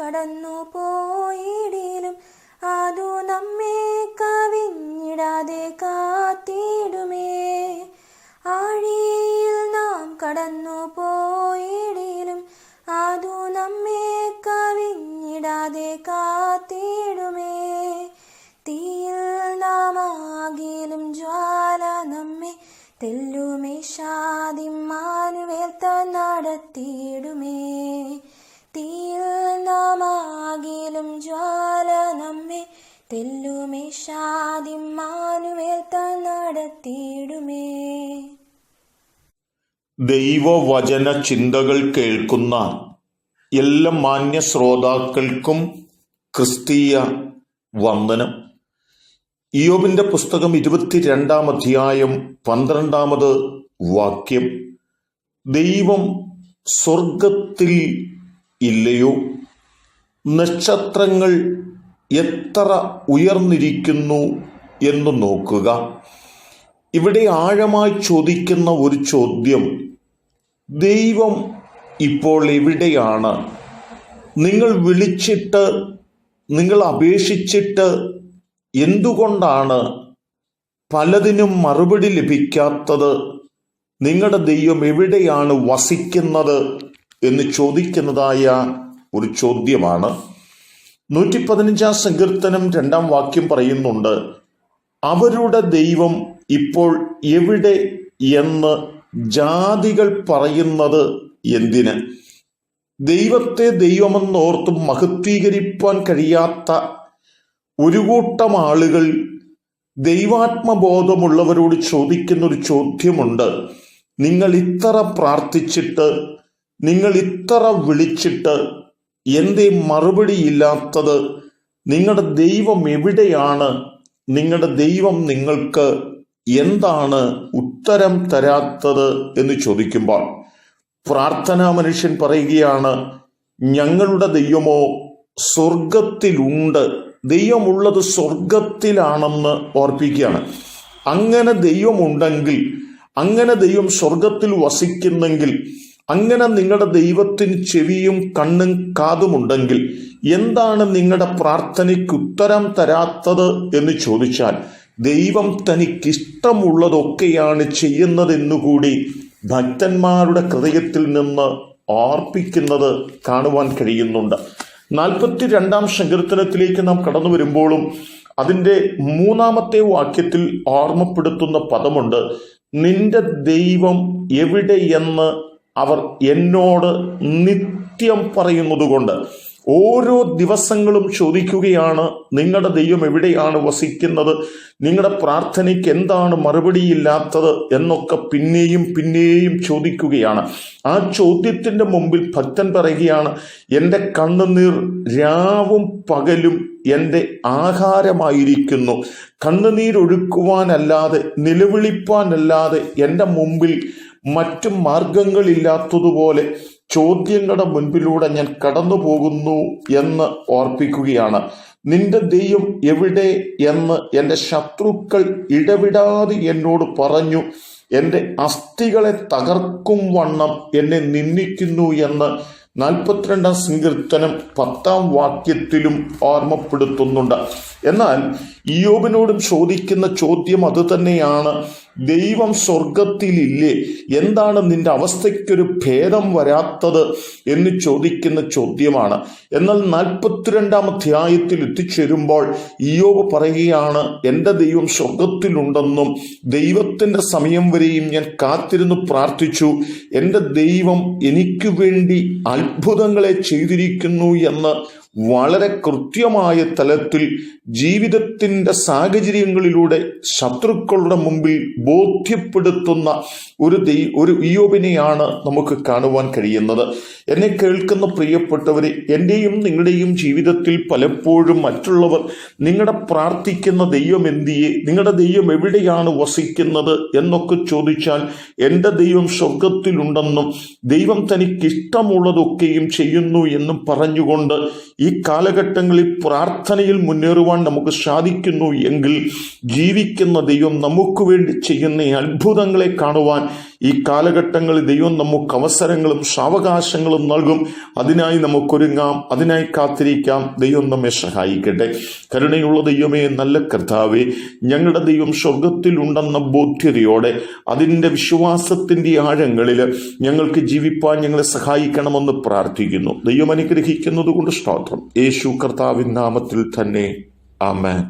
കടന്നു പോയിടിലും അതു നമ്മെ കവിഞ്ഞിടാതെ കാത്തിടുമേ. ആഴിയിൽ നാം കടന്നു പോയിടിലും അതു നമ്മെ കവിഞ്ഞിടാതെ കാത്തിടുമേ. തീയിൽ നാം ആകിലും ജ്വാല നമ്മെ തെല്ലുമേ. ഷാദിമാനുവേർത്ത നടത്തിയിടുമേ. തെല്ലുമേ താൻ നടത്തിയിടുമേ. ദൈവവചന ചിന്തകൾ കേൾക്കുന്ന എല്ലാ മാന്യ ശ്രോതാക്കൾക്കും ക്രിസ്തീയ വന്ദനം. ഇയോബിന്റെ പുസ്തകം ഇരുപത്തിരണ്ടാം അധ്യായം പന്ത്രണ്ടാമത് വാക്യം. ദൈവം സ്വർഗത്തിൽ ഇല്ലയോ? നക്ഷത്രങ്ങൾ എത്ര ഉയർന്നിരിക്കുന്നു എന്ന് നോക്കുക. ഇവിടെ ആഴമായി ചോദിക്കുന്ന ഒരു ചോദ്യം ദൈവം ഇപ്പോൾ എവിടെയാണ്? നിങ്ങൾ വിളിച്ചിട്ട് നിങ്ങൾ അപേക്ഷിച്ചിട്ട് എന്തുകൊണ്ടാണ് പലതിനും മറുപടി ലഭിക്കാത്തത്? നിങ്ങളുടെ ദൈവം എവിടെയാണ് വസിക്കുന്നത് എന്ന് ചോദിക്കുന്നതായ ഒരു ചോദ്യമാണ്. നൂറ്റി പതിനഞ്ചാം സങ്കീർത്തനം രണ്ടാം വാക്യം പറയുന്നുണ്ട് അവരുടെ ദൈവം ഇപ്പോൾ എവിടെ എന്ന് ജാതികൾ പറയുന്നത് എന്തിന്? ദൈവത്തെ ദൈവമെന്നോർത്ത് മഹത്വീകരിപ്പാൻ കഴിയാത്ത ഒരു കൂട്ടം ആളുകൾ ദൈവാത്മബോധമുള്ളവരോട് ചോദിക്കുന്ന ഒരു ചോദ്യമുണ്ട്. നിങ്ങൾ ഇത്ര പ്രാർത്ഥിച്ചിട്ട് നിങ്ങൾ ഇത്ര വിളിച്ചിട്ട് എന്തേ മറുപടിയില്ലാത്തത് നിങ്ങളുടെ ദൈവം എവിടെയാണ്? നിങ്ങളുടെ ദൈവം നിങ്ങൾക്ക് എന്താണ് ഉത്തരം തരാത്തത് എന്ന് ചോദിക്കുമ്പോൾ പ്രാർത്ഥനാ മനുഷ്യൻ പറയുകയാണ് ഞങ്ങളുടെ ദൈവമോ സ്വർഗത്തിലുണ്ട് ദൈവമുള്ളത് സ്വർഗത്തിലാണെന്ന് ഓർപ്പിക്കുകയാണ്. അങ്ങനെ ദൈവമുണ്ടെങ്കിൽ അങ്ങനെ ദൈവം സ്വർഗത്തിൽ വസിക്കുന്നെങ്കിൽ അങ്ങനെ നിങ്ങളുടെ ദൈവത്തിന് ചെവിയും കണ്ണും കാതുമുണ്ടെങ്കിൽ എന്താണ് നിങ്ങളുടെ പ്രാർത്ഥനയ്ക്ക് ഉത്തരം തരാത്തത് എന്ന് ചോദിച്ചാൽ ദൈവം തനിക്കിഷ്ടമുള്ളതൊക്കെയാണ് ചെയ്യുന്നതെന്നുകൂടി ഭക്തന്മാരുടെ ഹൃദയത്തിൽ നിന്ന് ഓർപ്പിക്കുന്നത് കാണുവാൻ കഴിയുന്നുണ്ട്. നാൽപ്പത്തി രണ്ടാം സങ്കീർത്തനത്തിലേക്ക് നാം കടന്നു വരുമ്പോഴും അതിന്റെ മൂന്നാമത്തെ വാക്യത്തിൽ ഓർമ്മപ്പെടുത്തുന്ന പദമുണ്ട് നിന്റെ ദൈവം എവിടെയെന്ന് അവർ എന്നോട് നിത്യം പറയുന്നത് കൊണ്ട് ഓരോ ദിവസങ്ങളും ചോദിക്കുകയാണ് നിങ്ങളുടെ ദൈവം എവിടെയാണ് വസിക്കുന്നത്? നിങ്ങളുടെ പ്രാർത്ഥനയ്ക്ക് എന്താണ് മറുപടിയില്ലാത്തത്? എന്നൊക്കെ പിന്നെയും പിന്നെയും ചോദിക്കുകയാണ്. ആ ചോദ്യത്തിന്റെ മുമ്പിൽ ഭക്തൻ പറയുകയാണ് എന്റെ കണ്ണുനീർ രാവും പകലും എന്റെ ആഹാരമായിരിക്കുന്നു. കണ്ണുനീരൊഴുക്കുവാനല്ലാതെ നിലവിളിപ്പാനല്ലാതെ എന്റെ മുമ്പിൽ മറ്റു മാർഗങ്ങളില്ലാത്തതുപോലെ ചോദ്യങ്ങളുടെ മുൻപിലൂടെ ഞാൻ കടന്നു പോകുന്നു എന്ന് ഓർപ്പിക്കുകയാണ്. നിന്റെ ദൈവം എവിടെ? എന്ന് എന്റെ ശത്രുക്കൾ ഇടവിടാതെ എന്നോട് പറഞ്ഞു എന്റെ അസ്ഥികളെ തകർക്കും വണ്ണം എന്നെ നിന്ദിക്കുന്നു എന്ന് നാൽപ്പത്തിരണ്ടാം സങ്കീർത്തനം പത്താം വാക്യത്തിലും ഓർമ്മപ്പെടുത്തുന്നുണ്ട്. എന്നാൽ ഇയോബിനോടും ചോദിക്കുന്ന ചോദ്യം അത് തന്നെയാണ്. ദൈവം സ്വർഗത്തിലില്ലേ എന്താണ് നിന്റെ അവസ്ഥയ്ക്കൊരു ഭേദം വരാത്തത് എന്ന് ചോദിക്കുന്ന ചോദ്യമാണ്. എന്നാൽ നാൽപ്പത്തിരണ്ടാം അധ്യായത്തിൽ എത്തിച്ചേരുമ്പോൾ ഇയോബ് പറയുകയാണ് എന്റെ ദൈവം സ്വർഗത്തിലുണ്ടെന്നും ദൈവത്തിന്റെ സമയം വരെയും ഞാൻ കാത്തിരുന്ന് പ്രാർത്ഥിച്ചു. എന്റെ ദൈവം എനിക്ക് വേണ്ടി അത്ഭുതങ്ങളെ ചെയ്തിരിക്കുന്നു എന്ന് വളരെ കൃത്യമായ തലത്തിൽ ജീവിതത്തിന്റെ സാഹചര്യങ്ങളിലൂടെ ശത്രുക്കളുടെ മുമ്പിൽ ബോധ്യപ്പെടുത്തുന്ന ഒരു ദൈ ഒരു ഇയോബിനെയാണ് നമുക്ക് കാണുവാൻ കഴിയുന്നത്. എന്നെ കേൾക്കുന്ന പ്രിയപ്പെട്ടവരെ എന്റെയും നിങ്ങളുടെയും ജീവിതത്തിൽ പലപ്പോഴും മറ്റുള്ളവർ നിങ്ങളുടെ പ്രാർത്ഥിക്കുന്ന ദൈവം എന്തിയെ നിങ്ങളുടെ ദൈവം എവിടെയാണ് വസിക്കുന്നത് എന്നൊക്കെ ചോദിച്ചാൽ എന്റെ ദൈവം സ്വർഗത്തിലുണ്ടെന്നും ദൈവം തനിക്കിഷ്ടമുള്ളതൊക്കെയും ചെയ്യുന്നു എന്നും പറഞ്ഞുകൊണ്ട് ഈ കാലഘട്ടങ്ങളിൽ പ്രാർത്ഥനയിൽ മുന്നേറുവാൻ നമുക്ക് സാധിക്കുന്നു എങ്കിൽ ജീവിക്കുന്ന ദൈവം നമുക്ക് വേണ്ടി ചെയ്യുന്ന അത്ഭുതങ്ങളെ കാണുവാൻ ഈ കാലഘട്ടങ്ങളിൽ ദൈവം നമുക്ക് അവസരങ്ങളും സാവകാശങ്ങളും നൽകും. അതിനായി നമുക്കൊരുങ്ങാം. അതിനായി കാത്തിരിക്കാം. ദൈവം നമ്മെ സഹായിക്കട്ടെ. കരുണയുള്ള ദൈവമേ നല്ല കർത്താവേ ഞങ്ങളുടെ ദൈവം സ്വർഗത്തിലുണ്ടെന്ന ബോധ്യതയോടെ അതിന്റെ വിശ്വാസത്തിന്റെ ആഴങ്ങളിൽ ഞങ്ങൾക്ക് ജീവിപ്പാൻ ഞങ്ങളെ സഹായിക്കണമെന്ന് പ്രാർത്ഥിക്കുന്നു. ദൈവം അനുഗ്രഹിക്കുന്നത് കൊണ്ട് സ്തോത്രം. യേശു കർത്താവിൻ നാമത്തിൽ തന്നെ. ആമേൻ.